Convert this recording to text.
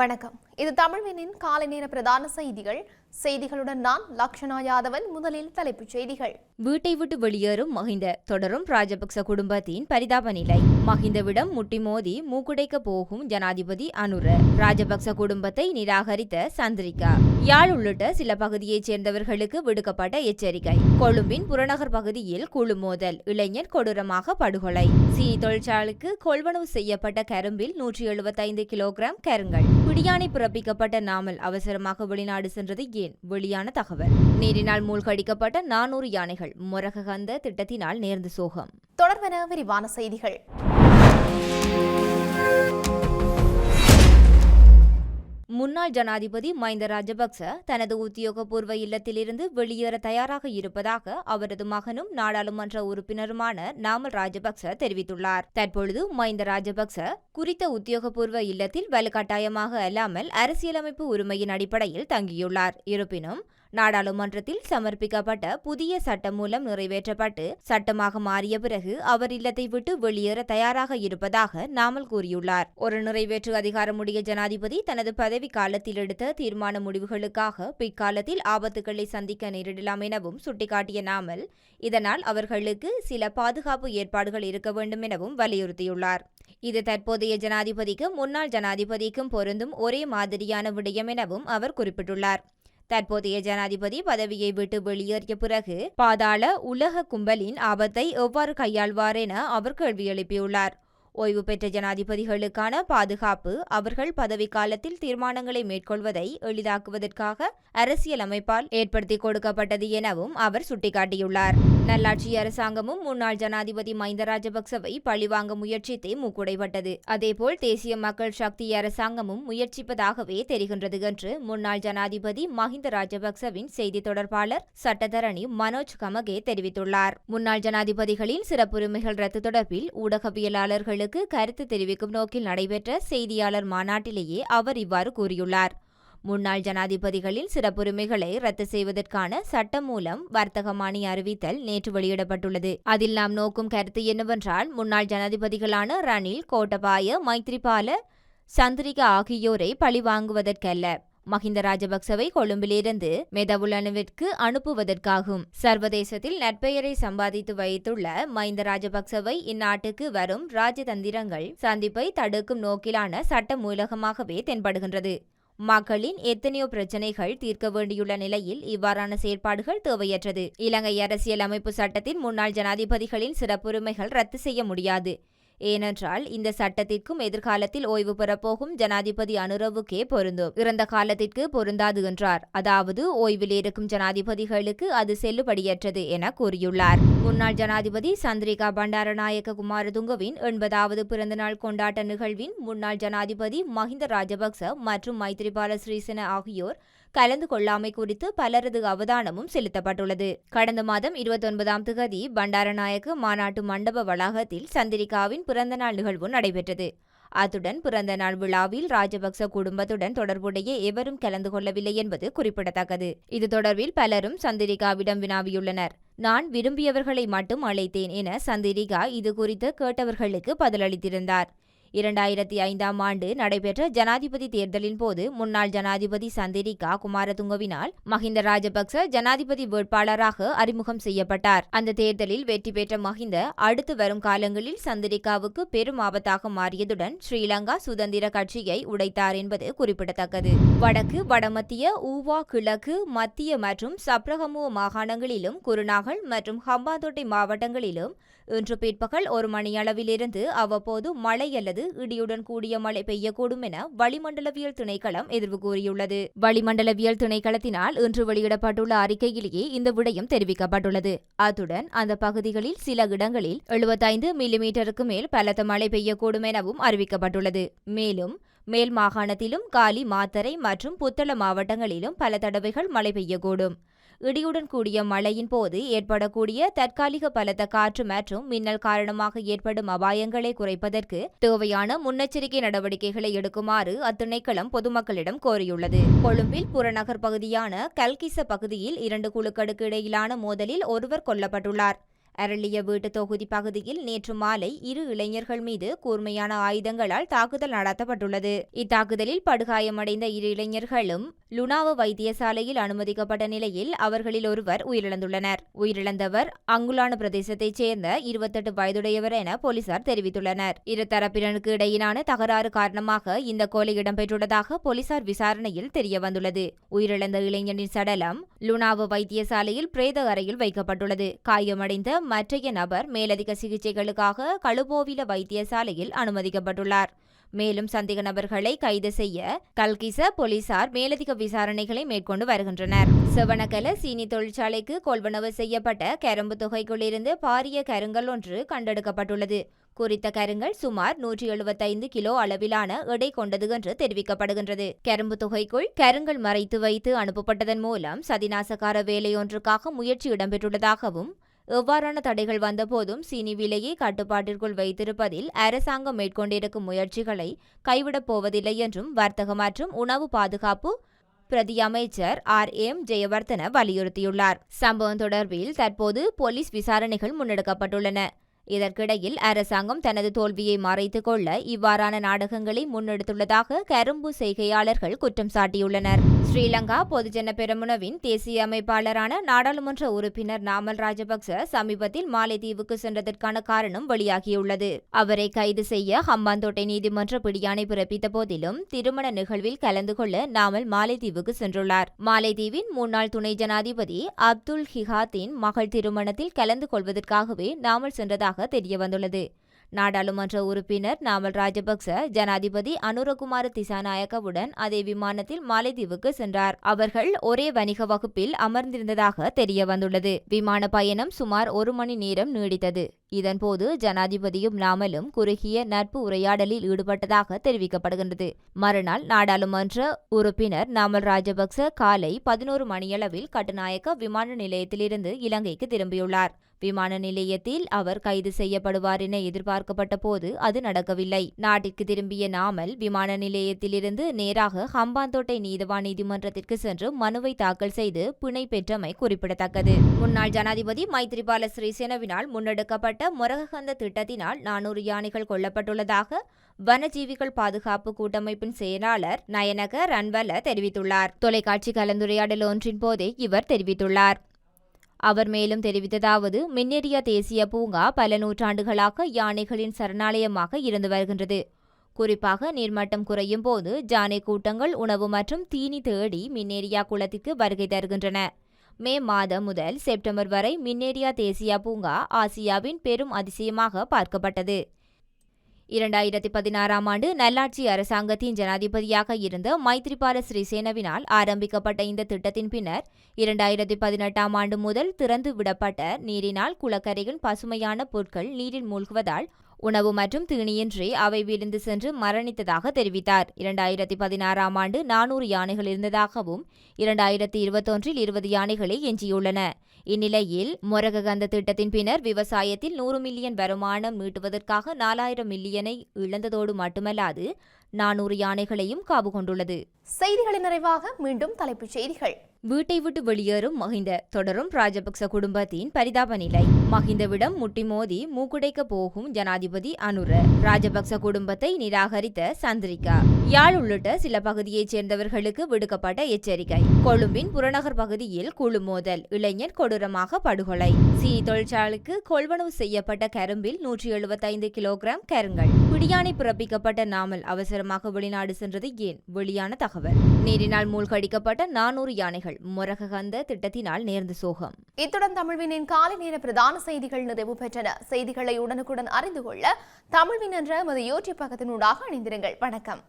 வணக்கம். இது தமிழ்வினின் காலை நேர பிரதான செய்திகள். செய்திகளுடன் நான் லக்ஷனா யாதவன் முதலில் தலைப்புச் செய்திகள். வீட்டை விட்டு வெளியேறும் மஹிந்த தொடரும் ராஜபக்ச குடும்பத்தின் பரிதாப நிலை. மஹிந்தவிடம் முட்டி மோதி மூக்குடைக்க போகும் ஜனாதிபதி அனுர ராஜபக்ச குடும்பத்தை நிராகரித்த சந்திரிகா. யாழ் உள்ளிட்ட சில பகுதியைச் சேர்ந்தவர்களுக்கு விடுக்கப்பட்ட எச்சரிக்கை. கொழும்பின் புறநகர் பகுதியில் குழு மோதல் இளைஞர் கொடூரமாக படுகொலை. சீனி தொழிற்சாலைக்கு கொள்வனவு செய்யப்பட்ட கரும்பில் நூற்றி எழுபத்தைந்து கிலோகிராம் கருங்கள் பிடியாணை பிறப்பிக்கப்பட்ட நாமல் அவசரமாக வெளிநாடு சென்றது ஏன்? வெளியான தகவல். நீரினால் மூழ்கடிக்கப்பட்ட நானூறு யானைகள் முரககந்த திட்டத்தினால் நேர்ந்து சோகம். தொடர்வன விரிவான செய்திகள். முன்னாள் ஜனாதிபதி மஹிந்த ராஜபக்ச தனது உத்தியோகபூர்வ இல்லத்திலிருந்து வெளியேற தயாராக இருப்பதாக அவரது மகனும் நாடாளுமன்ற உறுப்பினருமான நாமல் ராஜபக்ச தெரிவித்துள்ளார். தற்பொழுது மஹிந்த ராஜபக்ச குறித்த உத்தியோகபூர்வ இல்லத்தில் வலுக்கட்டாயமாக அல்லாமல் அரசியலமைப்பு உரிமையின் அடிப்படையில் தங்கியுள்ளார். இருப்பினும் நாடாளுமன்றத்தில் சமர்ப்பிக்கப்பட்ட புதிய சட்டம் மூலம் நிறைவேற்றப்பட்டு சட்டமாக மாறிய பிறகு அவர் இல்லத்தை விட்டு வெளியேற தயாராக இருப்பதாக நாமல் கூறியுள்ளார். ஒரு நிறைவேற்று அதிகாரமுடைய ஜனாதிபதி தனது பதவி காலத்தில் எடுத்த தீர்மான முடிவுகளுக்காக பிற்காலத்தில் ஆபத்துக்களை சந்திக்க நேரிடலாம் எனவும் சுட்டிக்காட்டிய நாமல் இதனால் அவர்களுக்கு சில பாதுகாப்பு ஏற்பாடுகள் இருக்க வேண்டும் எனவும் வலியுறுத்தியுள்ளார். இது தற்போதைய ஜனாதிபதிக்கும் முன்னாள் ஜனாதிபதிக்கும் பொருந்தும் ஒரே மாதிரியான விடயம் எனவும் அவர் குறிப்பிட்டுள்ளார். தற்போதைய ஜனாதிபதி பதவியை விட்டு வெளியேறிய பிறகு பாதாள உலக கும்பலின் ஆபத்தை எவ்வாறு கையாள்வார் என அவர் கேள்வி எழுப்பியுள்ளார். ஓய்வு பெற்ற ஜனாதிபதிகளுக்கான பாதுகாப்பு அவர்கள் பதவிக்காலத்தில் தீர்மானங்களை மேற்கொள்வதை எளிதாக்குவதற்காக அரசியலமைப்பால் ஏற்படுத்தி கொடுக்கப்பட்டது எனவும் அவர் சுட்டிக்காட்டியுள்ளார். நல்லாட்சி அரசாங்கமும் முன்னாள் ஜனாதிபதி மஹிந்த ராஜபக்சவை பழிவாங்க முயற்சித்தே மூக்குடைப்பட்டது அதேபோல் தேசிய மக்கள் சக்தி அரசாங்கமும் முயற்சிப்பதாகவே தெரிகின்றது என்று முன்னாள் ஜனாதிபதி மஹிந்த ராஜபக்சவின் செய்தி தொடர்பாளர் சட்டத்தரணி மனோஜ் கமகே தெரிவித்துள்ளார். முன்னாள் ஜனாதிபதிகளின் சிறப்புரிமைகள் ரத்து தொடர்பில் ஊடகவியலாளர்களுக்கு கருத்து தெரிவிக்கும் நோக்கில் நடைபெற்ற செய்தியாளர் மாநாட்டிலேயே அவர் இவ்வாறு கூறியுள்ளார். முன்னாள் ஜனாதிபதிகளின் சிறப்புரிமைகளை ரத்து செய்வதற்கான சட்டம் மூலம் வர்த்தகமானி அறிவித்தல் நேற்று வெளியிடப்பட்டுள்ளது. அதில் நாம் நோக்கும் கருத்து என்னவென்றால் முன்னாள் ஜனாதிபதிகளான ரணில் கோட்டபாய மைத்ரிபால சந்திரிகா ஆகியோரை பழிவாங்குவதற்கல்ல. மஹிந்த ராஜபக்சவை கொழும்பிலிருந்து மெதவுலனுவிற்கு அனுப்புவதற்காகும். சர்வதேசத்தில் நட்பெயரை சம்பாதித்து வைத்துள்ள மஹிந்த ராஜபக்சவை இந்நாட்டுக்கு வரும் ராஜதந்திரங்கள் சந்திப்பை தடுக்கும் நோக்கிலான சட்ட மூலகமாகவே தென்படுகின்றது. மக்களின் எத்தனையோ பிரச்சினைகள் தீர்க்க வேண்டியுள்ள நிலையில் இவ்வாறான செயற்பாடுகள் தேவையற்றது. இலங்கை அரசியல் அமைப்பு சட்டத்தின் முன்னாள் ஜனாதிபதிகளின் சிறப்புரிமைகள் ரத்து செய்ய முடியாது. ஏனென்றால் இந்த சட்டத்திற்கும் எதிர்காலத்தில் ஓய்வு பெறப்போகும் ஜனாதிபதி அனுரவுக்கே பொருந்தும். இறந்த காலத்திற்கு பொருந்தாது என்றார். அதாவது ஓய்வில் இருக்கும் ஜனாதிபதிகளுக்கு அது செல்லுபடியற்றது என கூறியுள்ளார். முன்னாள் ஜனாதிபதி சந்திரிகா பண்டாரநாயக்க குமாரதுங்கவின் எண்பதாவது பிறந்தநாள் கொண்டாட்ட நிகழ்வின் முன்னாள் ஜனாதிபதி மஹிந்த ராஜபக்ச மற்றும் மைத்ரிபால ஸ்ரீசேன ஆகியோர் கலந்து கொள்ளாமை குறித்து பலரது அவதானமும் செலுத்தப்பட்டுள்ளது. கடந்த மாதம் இருபத்தொன்பதாம் திகதி பண்டாரநாயக்க மாநாட்டு மண்டப வளாகத்தில் சந்திரிகாவின் பிறந்தநாள் நிகழ்வு நடைபெற்றது. அத்துடன் பிறந்த நாள் விழாவில் ராஜபக்ச குடும்பத்துடன் தொடர்புடைய எவரும் கலந்து கொள்ளவில்லை என்பது குறிப்பிடத்தக்கது. இது தொடர்பில் பலரும் சந்திரிகாவிடம் வினாவியுள்ளனர். நான் விரும்பியவர்களை மட்டும் அழைத்தேன் என சந்திரிகா இது குறித்து கேட்டவர்களுக்கு பதிலளித்திருந்தார். இரண்டாயிரத்தி ஐந்தாம் ஆண்டு நடைபெற்ற ஜனாதிபதி தேர்தலின் போது முன்னாள் ஜனாதிபதி சந்திரிகா குமாரதுங்கவினால் மஹிந்த ராஜபக்ச ஜனாதிபதி வேட்பாளராக அறிமுகம் செய்யப்பட்டார். அந்த தேர்தலில் வெற்றி பெற்ற மஹிந்த அடுத்து வரும் காலங்களில் சந்திரிகாவுக்கு பெரும் ஆபத்தாக மாறியதுடன் ஸ்ரீலங்கா சுதந்திர கட்சியை உடைத்தார் என்பது குறிப்பிடத்தக்கது. வடக்கு வடமத்திய ஊவா கிழக்கு மத்திய மற்றும் சப்ரகமுவ மாகாணங்களிலும் குருநாகல் மற்றும் ஹம்பாந்தோட்டை மாவட்டங்களிலும் இன்று பிற்பகல் ஒரு மணியளவிலிருந்து அவ்வப்போது மழை அல்லது இடியுடன் கூடிய மழை பெய்யக்கூடும் என வளிமண்டலவியல் திணைக்களம் எதிர்வு கூறியுள்ளது. வளிமண்டலவியல் திணைக்களத்தினால் இன்று வெளியிடப்பட்டுள்ள அறிக்கையிலேயே இந்த விடயம் தெரிவிக்கப்பட்டுள்ளது. அத்துடன் அந்த பகுதிகளில் சில இடங்களில் எழுபத்தைந்து மில்லிமீட்டருக்கு மேல் பலத்த மழை பெய்யக்கூடும் எனவும் அறிவிக்கப்பட்டுள்ளது. மேலும் மேல் மாகாணத்திலும் காலி மாத்தரை மற்றும் புத்தள மாவட்டங்களிலும் பல தடவைகள் மழை பெய்யக்கூடும். இடியுடன் கூடிய மழையின் போது ஏற்படக்கூடிய தற்காலிக பலத்த காற்று மற்றும் மின்னல் காரணமாக ஏற்படும் அபாயங்களை குறைப்பதற்கு தேவையான முன்னெச்சரிக்கை நடவடிக்கைகளை எடுக்குமாறு அத்திணைக்களம் பொதுமக்களிடம் கோரியுள்ளது. கொழும்பில் புறநகர் பகுதியான கல்கிச பகுதியில் இரண்டு குழுக்களுக்கு இடையிலான மோதலில் ஒருவர் கொல்லப்பட்டுள்ளார். அரளிய வீட்டு தொகுதி பகுதியில் நேற்று மாலை இரு இளைஞர்கள் மீது கூர்மையான ஆயுதங்களால் தாக்குதல் நடத்தப்பட்டுள்ளது. இத்தாக்குதலில் படுகாயமடைந்த இரு இளைஞர்களும் லுனாவ வைத்தியசாலையில் அனுமதிக்கப்பட்ட நிலையில் அவர்களில் ஒருவர் உயிரிழந்துள்ளனர். உயிரிழந்தவர் அங்குலான பிரதேசத்தைச் சேர்ந்த இருபத்தெட்டு வயதுடையவர் என போலீசார் தெரிவித்துள்ளனர். இரு தரப்பினருக்கு இடையிலான தகராறு காரணமாக இந்த கொலை இடம்பெற்றுள்ளதாக போலீசார் விசாரணையில் தெரியவந்துள்ளது. உயிரிழந்த இளைஞனின் சடலம் லுனாவ வைத்தியசாலையில் பிரேத அறையில் வைக்கப்பட்டுள்ளது. காயமடைந்த மற்றைய நபர் மேலதிக சிகிச்சைகளுக்காக கழுபோவில வைத்தியசாலையில் அனுமதிக்கப்பட்டுள்ளார். மேலும் சந்தேக நபர்களை கைது செய்ய கல்கிச போலீசார் மேலதிக விசாரணைகளை மேற்கொண்டு வருகின்றனர். செவனகல சீனி தொழிற்சாலைக்கு கொள்வனவு செய்யப்பட்ட கரும்பு தொகைக்குள்ளிருந்து பாரிய கருங்கல் ஒன்று கண்டெடுக்கப்பட்டுள்ளது. குறித்த கருங்கல் சுமார் நூற்றி எழுபத்தைந்து கிலோ அளவிலான எடை கொண்டது என்று தெரிவிக்கப்படுகின்றது. கரும்பு தொகைக்குள் கருங்கல் மறைத்து வைத்து அனுப்பப்பட்டதன் மூலம் சதிநாசகார வேலையொன்றுக்காக முயற்சி இடம்பெற்றுள்ளதாகவும் எவ்வாறான தடைகள் வந்தபோதும் சீனி விலையை கட்டுப்பாட்டிற்குள் வைத்திருப்பதில் அரசாங்கம் மேற்கொண்டிருக்கும் முயற்சிகளை கைவிடப் போவதில்லை என்றும் வர்த்தக மற்றும் உணவு பாதுகாப்பு பிரதி அமைச்சர் ஆர் எம் ஜெயவர்தன வலியுறுத்தியுள்ளார். சம்பவம் தொடர்பில் தற்போது போலீஸ் விசாரணைகள் முன்னெடுக்கப்பட்டுள்ளன. இதற்கிடையில் அரசாங்கம் தனது தோல்வியை மறைத்துக் கொள்ள இவ்வாறான நாடகங்களை முன்னெடுத்துள்ளதாக கரும்பு செய்கையாளர்கள் குற்றம் சாட்டியுள்ளனர். ஸ்ரீலங்கா பொதுஜன பெரமுனவின் தேசிய அமைப்பாளரான நாடாளுமன்ற உறுப்பினர் நாமல் ராஜபக்ச சமீபத்தில் மாலைதீவுக்கு சென்றதற்கான காரணம் வெளியாகியுள்ளது. அவரை கைது செய்ய ஹம்பாந்தோட்டை நீதிமன்ற பிடியாணை பிறப்பித்த போதிலும் திருமண நிகழ்வில் கலந்து கொள்ள நாமல் மாலைதீவுக்கு சென்றுள்ளார். மாலைதீவின் முன்னாள் துணை ஜனாதிபதி அப்துல் ஹிஹாத்தின் மகள் திருமணத்தில் கலந்து கொள்வதற்காகவே நாமல் சென்றதாக தெரியவந்துள்ளது. நாடாளுமன்ற உறுப்பினர் நாமல் ராஜபக்ச ஜனாதிபதி அனுரகுமார திசாநாயக்கவுடன் அதே விமானத்தில் மாலைதீவுக்கு சென்றார். அவர்கள் ஒரே வணிக வகுப்பில் அமர்ந்திருந்ததாக தெரியவந்துள்ளது. விமான பயணம் சுமார் ஒரு மணி நேரம் நீடித்தது. இதன்போது ஜனாதிபதியும் நாமலும் குறுகிய நட்பு உரையாடலில் ஈடுபட்டதாக தெரிவிக்கப்படுகின்றது. மறுநாள் நாடாளுமன்ற உறுப்பினர் நாமல் ராஜபக்ச காலை பதினோரு மணியளவில் கட்டுநாயக்க விமான நிலையத்திலிருந்து இலங்கைக்கு திரும்பியுள்ளார். விமான நிலையத்தில் அவர் கைது செய்யப்படுவார் என எதிர்பார்க்கப்பட்ட போது அது நடக்கவில்லை. நாட்டிற்கு திரும்பிய நாமல் விமான நிலையத்திலிருந்து நேராக ஹம்பாந்தோட்டை நீதவான் நீதிமன்றத்திற்கு சென்று மனுவை தாக்கல் செய்து பிணை பெற்றமை குறிப்பிடத்தக்கது. முன்னாள் ஜனாதிபதி மைத்ரிபால சிறிசேனவினால் முன்னெடுக்கப்பட்ட முரககந்த திட்டத்தினால் நானூறு யானைகள் கொல்லப்பட்டுள்ளதாக வனஜீவிகள் பாதுகாப்பு கூட்டமைப்பின் செயலாளர் நயனக ரன்வல தெரிவித்துள்ளார். தொலைக்காட்சி கலந்துரையாடல் ஒன்றின் போதே இவர் தெரிவித்துள்ளார். அவர் மேலும் தெரிவித்ததாவது மின்னேரியா தேசிய பூங்கா பல நூற்றாண்டுகளாக யானைகளின் சரணாலயமாக இருந்து வருகின்றது. குறிப்பாக நீர்மட்டம் குறையும் போது ஜானை கூட்டங்கள் உணவு மற்றும் தீனி தேடி மின்னேரியா குளத்திற்கு வருகை தருகின்றன. மே மாதம் முதல் செப்டம்பர் வரை மின்னேரியா தேசிய பூங்கா ஆசியாவின் பெரும் அதிசயமாக பார்க்கப்பட்டது. இரண்டாயிரத்தி பதினாறாம் ஆண்டு நல்லாட்சி அரசாங்கத்தின் ஜனாதிபதியாக இருந்த மைத்ரிபால ஸ்ரீசேனவினால் ஆரம்பிக்கப்பட்ட இந்த திட்டத்தின் பின்னர் இரண்டாயிரத்தி பதினெட்டாம் ஆண்டு முதல் திறந்து விடப்பட்ட நீரினால் குளக்கரையின் பசுமையான பொருட்கள் நீரில் மூழ்குவதால் உணவு மற்றும் தீனியின்றி அவை விழுந்து சென்று மரணித்ததாக தெரிவித்தார். இரண்டாயிரத்தி பதினாறாம் ஆண்டு நானூறு யானைகள் இருந்ததாகவும் இரண்டாயிரத்தி இருபத்தொன்றில் இருபது யானைகளே எஞ்சியுள்ளன. இந்நிலையில் முரககந்த திட்டத்தின் பின்னர் விவசாயத்தில் நூறு மில்லியன் வருமானம் மீட்டுவதற்காக நாலாயிரம் மில்லியனை இழந்ததோடு மட்டுமல்லாது நானூறு யானைகளையும் காவு கொண்டுள்ளது. செய்திகளின் நிறைவாக மீண்டும் தலைப்புச் செய்திகள். வீட்டை விட்டு வெளியேறும் மஹிந்த. தொடரும் ராஜபக்ச குடும்பத்தின் பரிதாப நிலை. மஹிந்தவிடம் முட்டி மோதி மூக்குடைக்க போகும் ஜனாதிபதி அனுர. ராஜபக்ச குடும்பத்தை நிராகரித்த சந்திரிகா. யாழ் உள்ளிட்ட சில பகுதியைச் சேர்ந்தவர்களுக்கு விடுக்கப்பட்ட எச்சரிக்கை. கொழும்பின் புறநகர் பகுதியில் குழு மோதல். இளைஞர் கொடூரமாக படுகொலை. சீனி தொழிற்சாலைக்கு கொள்வனவு செய்யப்பட்ட கரும்பில் நூற்றி எழுபத்தைந்து கிலோகிராம் கருங்கள் குடியானை பிறப்பிக்கப்பட்ட நாமல் அவசரமாக வெளிநாடு சென்றது ஏன்? வெளியான தகவல். நீரினால் மூழ்கடிக்கப்பட்ட நானூறு யானைகள். முரககந்த திட்டத்தினால் நேர்ந்த சோகம். இத்துடன் தமிழ்வினின் காலை நேர பிரதான செய்திகள் நிறைவு பெற்றன. செய்திகளை உடனுக்குடன் அறிந்து கொள்ள தமிழ்வின் என்ற எமது யூடியூப் பக்கத்தினூடாக இணைந்திருங்கள். வணக்கம்.